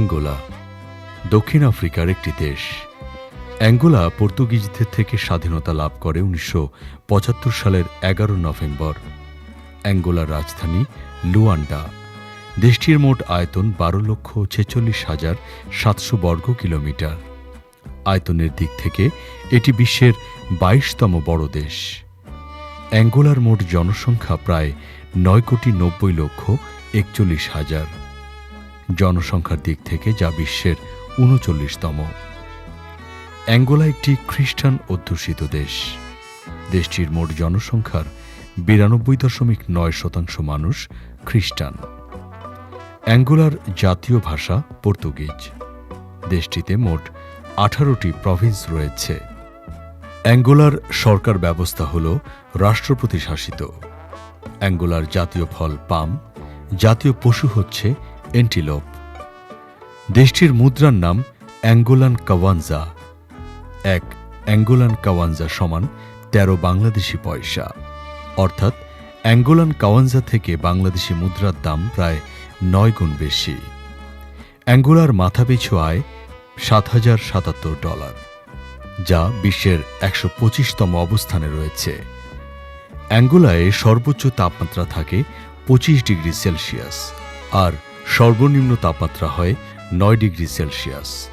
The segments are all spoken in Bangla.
অ্যাঙ্গোলা, দক্ষিণ আফ্রিকার একটি দেশ। অ্যাঙ্গোলা পর্তুগিজদের থেকে স্বাধীনতা লাভ করে উনিশশো পঁচাত্তর সালের এগারো নভেম্বর। অ্যাঙ্গোলার রাজধানী লুয়ান্ডা। দেশটির মোট আয়তন বারো লক্ষ ছেচল্লিশ হাজার সাতশো বর্গ কিলোমিটার। আয়তনের দিক থেকে এটি বিশ্বের বাইশতম বড় দেশ। অ্যাঙ্গোলার মোট জনসংখ্যা প্রায় নয় কোটি নব্বই লক্ষ একচল্লিশ হাজার। জনসংখ্যার দিক থেকে যা বিশ্বের উনচল্লিশতম। অ্যাঙ্গোলা একটি খ্রিস্টান অধ্যুষিত দেশ। দেশটির মোট জনসংখ্যার বিরানব্বই দশমিক নয় শতাংশ মানুষ খ্রিস্টান। অ্যাঙ্গোলার জাতীয় ভাষা পর্তুগিজ। দেশটিতে মোট আঠারোটি প্রভিন্স রয়েছে। অ্যাঙ্গোলার সরকার ব্যবস্থা হল রাষ্ট্রপতি শাসিত। অ্যাঙ্গোলার জাতীয় ফল পাম। জাতীয় পশু হচ্ছে এন্টিলোপ। দেশটির মুদ্রার নাম অ্যাঙ্গোলান কাওয়ানজা। এক অ্যাঙ্গোলান কাওয়ানজা সমান তেরো বাংলাদেশি পয়সা। অর্থাৎ অ্যাঙ্গোলান কাওয়ানজা থেকে বাংলাদেশি মুদ্রার দাম প্রায় নয় গুণ বেশি। অ্যাঙ্গোলার মাথাপিছু আয় সাত হাজার সাতাত্তর ডলার, যা বিশ্বের একশো পঁচিশতম অবস্থানে রয়েছে। অ্যাঙ্গোলায় সর্বোচ্চ তাপমাত্রা থাকে পঁচিশ ডিগ্রি সেলসিয়াস আর সর্বনিম্ন তাপমাত্রা হয় নয় ডিগ্রি সেলসিয়াস।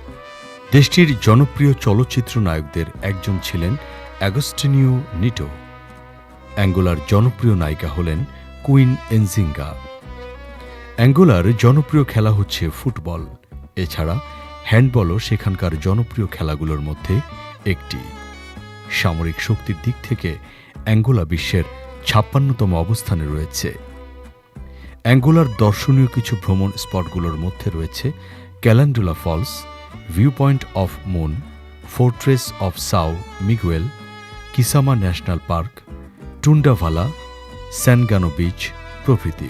দেশটির জনপ্রিয় চলচ্চিত্র নায়কদের একজন ছিলেন অ্যাগস্টিনিও নিটো। অ্যাঙ্গোলার জনপ্রিয় নায়িকা হলেন কুইন এনজিঙ্গা। অ্যাঙ্গোলার জনপ্রিয় খেলা হচ্ছে ফুটবল। এছাড়া হ্যান্ডবলও সেখানকার জনপ্রিয় খেলাগুলোর মধ্যে একটি। সামরিক শক্তির দিক থেকে অ্যাঙ্গোলা বিশ্বের ছাপ্পান্নতম অবস্থানে রয়েছে। অ্যাঙ্গোলার দর্শনীয় কিছু ভ্রমণ স্পটগুলোর মধ্যে রয়েছে Calandula Falls view point of moon, fortress of Sao Miguel, Kissama National Park, Tundavala, Sangano beach প্রভৃতি।